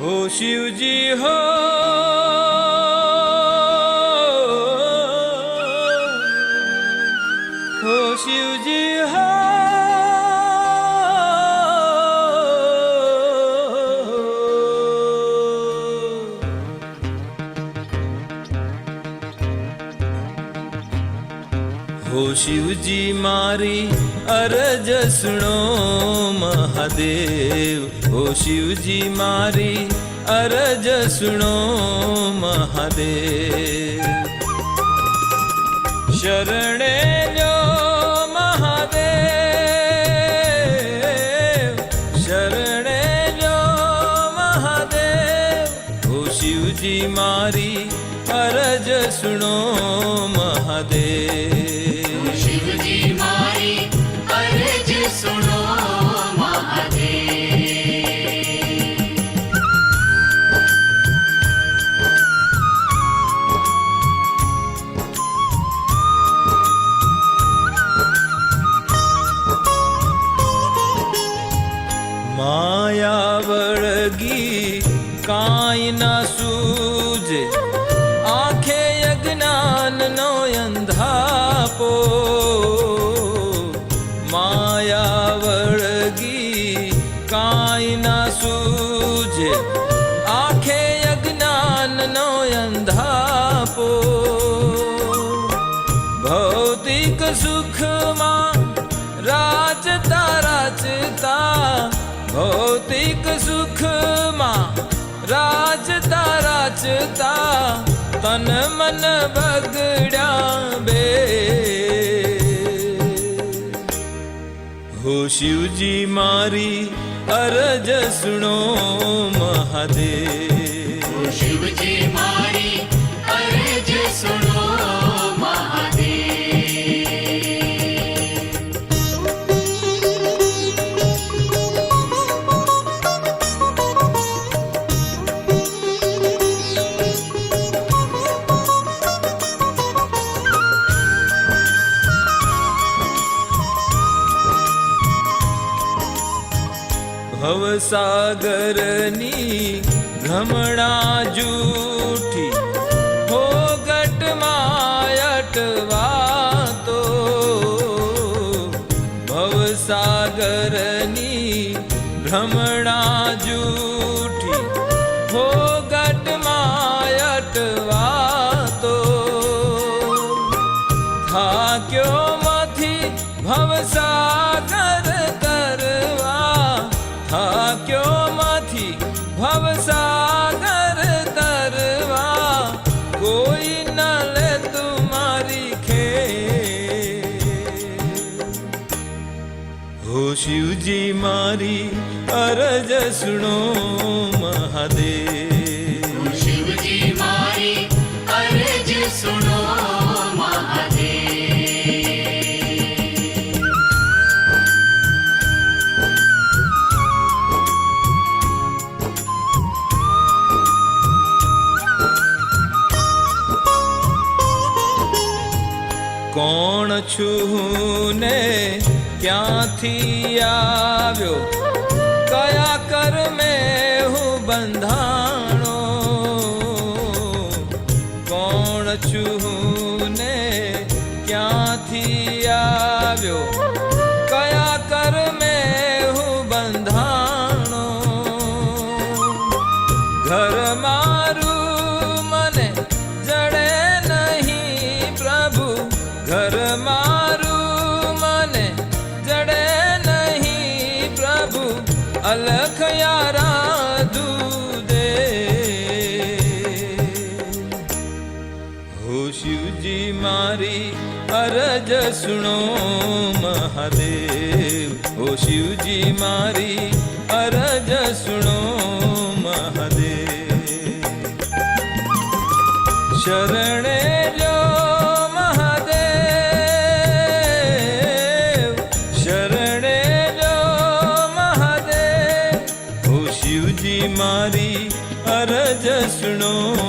હો શિવજી હો હો શિવજી હો હો શિવજી મારી અરજ સુણો મહાદેવ હો શિવજી મારી અરજ સુણો મહાદેવ શરણે જો મહાદેવ શરણે જો મહાદેવ હો શિવજી મારી અરજ સુણો મહાદેવ जे आखे अज्ञान नो अंधापो माया वर्गी काई ना सूझे आखे अज्ञान नो अंधापो भौतिक सुख मा राजता राजता। भौतिक सुख मा રાજતા રાજતા તન મન બગડ્યા બે. હો શિવજી મારી અરજ સુણો મહાદેવ. ભવસાગરની ભ્રમણા જૂઠી ફોગટ માયટવાતો. ભવસાગરની ભ્રમણા શિવજી મારી અરજ સુણો મહાદેવ. શિવજી મારી અરજ સુનો કોણ છું ને ક્યાંથી આવ્યો? કયા કર્મે હું બંધાણો? કોણ છું ને ક્યાંથી આવ્યો? કયા કર્મે હું બંધાણો? ઘર મારું મને જડે નહીં પ્રભુ. ઘર અરજ સુણો મહાદેવ ઓ શિવજી મારી અરજ સુણો મહાદેવ શરણે લ્યો મહાદેવ શરણે લ્યો મહાદેવ હો શિવજી મારી અરજ સુણો